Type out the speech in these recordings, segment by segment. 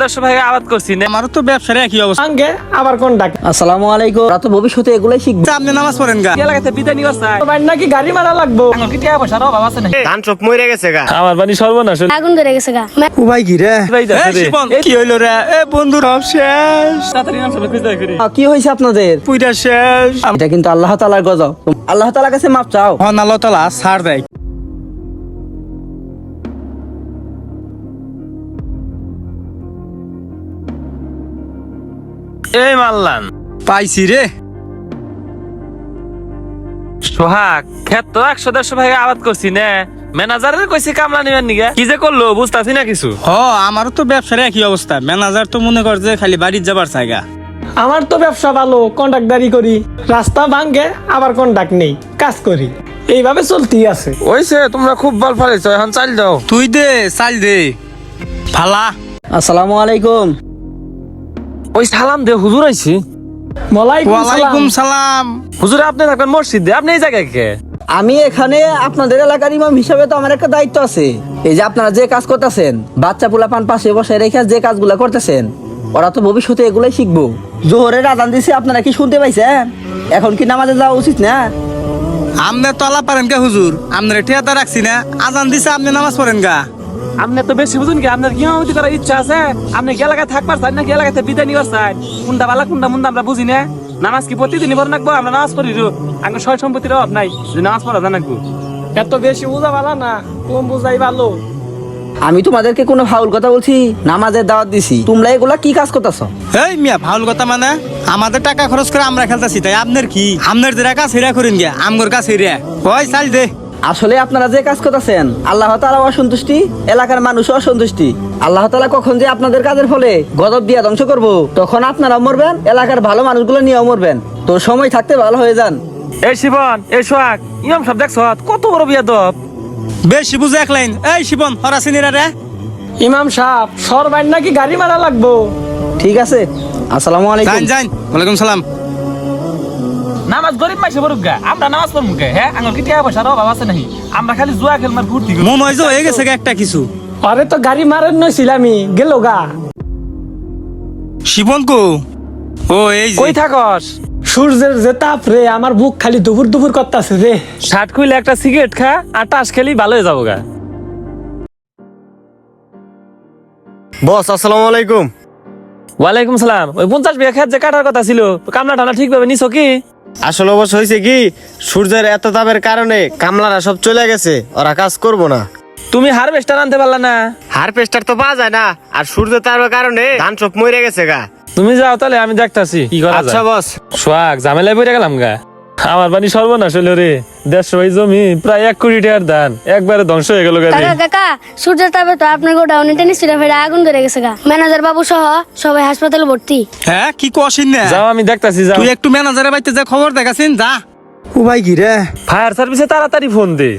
দেড়শো ভাই আবাদ করছি। না আমারও তো ব্যবসার একই অবস্থা। সঙ্গে আবার কোন ডাক আসসালামু আলাইকুম। ওরা তো ভবিষ্যতে এগুলাই শিখবে। আপনি নামাজ পড়েন গা। এলাকাতে বিদায় নিবার চাই। ভাই নাকি গাড়ি মারা লাগবো? আমার কি টাকা পয়সার অভাব আছে না ধান চোখ মরে গেছে গা। আমার বাড়ি সর্বনাশ আগুন ধরে গেছে গা। ও ভাই কি রে? কি হইল রে? এ বন্ধু সব শেষ। তাড়াতাড়ি নাম সবাই খুঁজে করি। কি হয়েছে আপনাদের? পুইটা শেষ। এটা কিন্তু আল্লাহ তালার গজব। আল্লাহ তালার কাছে মাপ চাও। হন আল্লাহ তালা ছাড় দেয়। এই মারলাম পাইছি রে। সোহাগ খেত তো একশো দেড়শো ভাই আবাদ করছি না। ম্যানেজারের কইছি কামলা নিবেন নিগা। কি যে করল বুঝতাছি না কিছু। হ আমারও তো ব্যবসার একই অবস্থা। ম্যানেজার তো মনে কর যে খালি বাড়ির যাবার জায়গা আমার তো ব্যবসা ভালো করি। রাস্তা ভাঙ্গে আবার কন্ট্রাক্ট নেই কাজ করি। এইভাবে চলতেই আছে। ওইসে তোমরা খুব বল ফেলেছো এখন চাল দাও। তুই দে চাল দে। ফালা। আসসালামু আলাইকুম। ওই সালাম দে হুজুর আইছি। ওয়ালাইকুম সালাম। হুজুর আপনি থাকবেন মসজিদে আপনি এই জায়গায় কে? আমি এখানে আপনাদের এলাকার ইমাম হিসাবে তো আমার একটা দায়িত্ব আছে। এই যে আপনারা যে কাজ করতেছেন বাচ্চা পোলা পান পাশে বসে রেখে যে কাজগুলা করতেছেন ওরা তো ভবিষ্যতে এগুলাই শিখব। জোহরের আদান দিছে আপনারা কি শুনতে পাইছেন? এখন কি নামাজে যাওয়া উচিত না? আমনে তলা পারেন কে হুজুর। আমনের ঠিয়াতা রাখছি না। আজান দিছে আপনি নামাজ পড়েন গা। আপনি তো বেশি বুঝুন কি আপনার কি হতে করার ইচ্ছা আছে? আপনি এলাকায় থাকবার চান নাকি এলাকাতে বিদায় নিবার চান কোনটা বালা কোনটা মুন্ডা আমরা বুঝি না? নামাজ কি প্রতিদিনই পড়ে রাখব আমরা নামাজ পড়ি রো। আগে সয় সম্পত্তির অভাব নাই। যে নামাজ পড়া জানাকবো এত বেশি বুঝা ভালো না কম বুঝাই ভালো আমি তোমাদেরকে কোনো ফাউল কথা বলছি নামাজের দাওয়াত দিছি। তোমরা এগুলা কি কাজ করতেছ? এই মিয়া ভাউল কথা মানে? আমাদের টাকা খরচ করে আমরা খেলতেছি তাই আপনার কি? আপনার যে কাজ হেরা করেন গে আমগর কাজ হেরা ওই চাল দে? আসলে আপনারা যে কাজ করতেছেন আল্লাহ তালা অসন্তুষ্টি এলাকার মানুষ অসন্তুষ্টি। আল্লাহ তালা কখন যে আপনাদের কাজের ফলে গদব দিয়া ধ্বংস করব তখন আপনারা মরবেন এলাকার ভালো মানুষগুলো নিয়েও মরবেন। তো সময় থাকতে ভালো হয়ে যান। এই শিবন এই সোহাগ ইমাম সব দেখছ? কত বড় বিয়া দব বেশি বুঝে এক লাইন। এই শিবন হরাসিনীরা রে ইমাম সাহেব সর ভাই নাকি গাড়ি মারা লাগবো? ঠিক আছে। আসসালামু আলাইকুম। যান। ওয়ালাইকুম সালাম। নামাজ গরিব মাইসে বড় গা আমরা নামাজ পড়ব কে হ্যাঁ? আঙ্গুল কি টাকা পয়সার অভাব আছে নাকি আমরা খালি জুয়া খেলমার ফুর্তি করি। মন হয় হয়ে গেছে একটা কিছু। আরে তো গাড়ি মারেন নইছিল আমি গেল গা। শিবন কো ও এই যে। কই থাকস? সূর্যের যে তাপ রে আমার বুক খালি দুপুর দুপুর করতেছে রে। শার্ট খুইলে একটা সিগারেট খা আর টাস খেলি ভালো হয়ে যাব গা। বস আসসালামু আলাইকুম। ওয়ালাইকুম সালাম। ওই পঞ্চাশ বিঘা খেত যে কাটার কথা ছিল কামলা টামলা ঠিক ভাবে নিছো কি? আসলে অবশ্য হয়েছে কি সূর্যের এত তাপের কারণে কামলারা সব চলে গেছে ওরা কাজ করব না। তুমি হারভেস্টার আনতে পারলে না। হারভেস্টার তো পাওয়া যায় না আর সূর্য তাপের কারণে ধান সব মরে গেছে গা। তুমি যাও তাহলে আমি দেখতাছি কি করা আচ্ছা বস। সোয়াগ ঝামেলায় পড়ে গেলাম গা। আমার পানি সর্বনাশ হলো রে। দেড়শো ভাই জমি প্রায় এক কোটি টাকার ধান একবারে ধ্বংস হয়ে গেল গা রে। কাকা কাকা সূর্যের তাপে তো আপনার গোডাউনে টেনিস ফিরে ফেরে আগুন ধরে গেছে গা ম্যানেজার বাবু সহ সবাই হাসপাতালে ভর্তি। হ্যাঁ কি কষিন না যাও আমি দেখতাছি যাও। তুই একটু ম্যানেজারের বাড়িতে যা খবর দেখাছিন যা। ও ভাই কি রে? ফায়ার সার্ভিসে তাড়াতাড়ি ফোন দে।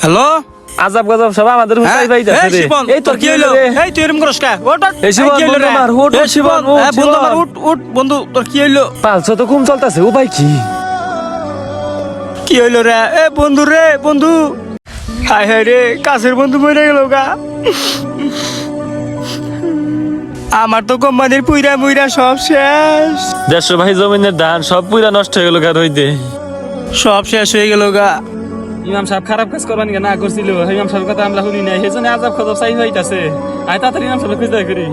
হ্যালো? আজাব গজব সব আমাদের হ্যাঁ, হুতাই পাইতাছে এই রে। এই তোর কি হইল? রে এই তুই এরকম করস কা। এই শিবন, বন্ধু উঠ, শিবন, হ্যাঁ, বন্ধু উঠ, উঠ, বন্ধু তোর কি হইল? পালছো তো কম চলতেছে উপায় কি? কি হইল রে? এ বন্ধু রে বন্ধু। হায় হায় রে কাছের বন্ধু মরে গেল গা। আমার তো কোম্পানির পুইরা মুইরা সব শেষ। দেড়শো ভাই জমিনের ধান সব পুইরা নষ্ট হয়ে গেল গা রইতে সব শেষ হয়ে গেল গা। ইমাম সাহেব খারাপ কাজ করবান না করছিল। ইমাম সাহেব কথা আমরা শুনি নাই। সেজন্য আজাব খজব চাই হইতাছে। আই তাড়াতাড়ি ইমাম সাহেব খুঁজতে করি।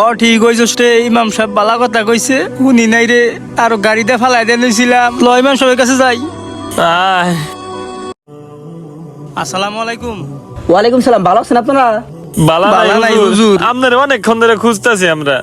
ও ঠিক হয়েছিস রে ইমাম সাহেব বালা কথা কইছে। শুনি নাই রে আর গাড়িতে ফালাই দিয়ে নিয়েছিলাম ল ইমাম সাহেবের কাছে যাই। আয়। আসসালামু আলাইকুম। ওয়ালাইকুম সালাম ভালো আছেন আপনারা? বালা নাই, হুজুর। হুজুর। আপনার অনেকক্ষণ ধরে খুঁজতেছি আমরা।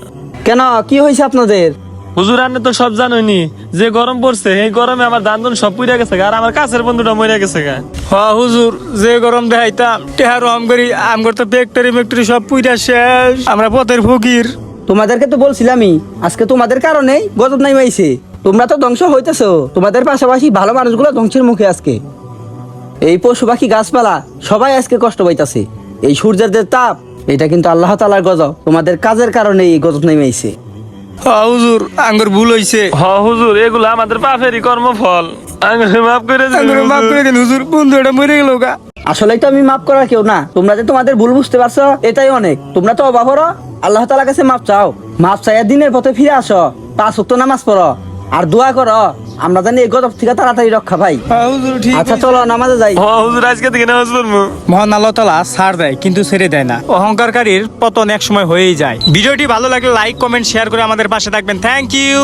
কেন কি হয়েছে আপনাদের? হুজুর আনে তো সব জানোনি যে গরম পড়ছে এই গরমে আমার ধুন সব পুড়ে গেছে আর আমার কাছের বন্ধুটা মরে গেছে গা। হ হুজুর যে গরম দেখাইতাম টেহার রম করি আমগর তো ফ্যাক্টরি ফ্যাক্টরি সব পুইরা শেষ। আমরা পথের ফকির। তোমাদেরকে তো বলছিলামই আজকে তোমাদের কারণেই গজব নাই মাইছে। তোমরা তো ধ্বংস হইতেছো তোমাদের পাশাপাশি ভালো মানুষগুলো ধ্বংসের মুখে আজকে। এই পশু পাখি গাছপালা সবাই আজকে কষ্ট পাইতাছে। এই সূর্যের যে তাপ এটা কিন্তু আল্লাহ তালার গজব। তোমাদের কাজের কারণে এই গজব নেমেছে হ হুজুর আঙ্গুর ভুল হইছে। হ হুজুর এগুলো আমাদের পাপেরই কর্মফল। আঙ্গুরে মাফ করে দিন আঙ্গুর মাফ করে দেন হুজুর বন্ধু এটা মরে গেল গা। আসলে তো আমি মাফ করার কেউ না তোমরা যে তোমাদের ভুল বুঝতে পারছ এটাই অনেক। তোমরা তো অবাক করো আল্লাহ তালা কাছে মাপ চাও। মাপ চাইয়া দিনের পথে ফিরে আসো পাঁচ ওয়াক্ত নামাজ পড়ো আর দোয়া করো আমরা জানি এই গজব থেকে তাড়াতাড়ি রক্ষা ভাই। আচ্ছা চলো নামাজে যাই। হুজুর আজকে থেকে নামাজ পড়ব। মহান আল্লাহ তালা ছাড় দেয় কিন্তু ছেড়ে দেয় না। অহংকারকারীর পতন এক সময় হয়েই যায়। ভিডিওটি ভালো লাগলে লাইক কমেন্ট শেয়ার করে আমাদের পাশে থাকবেন। Thank you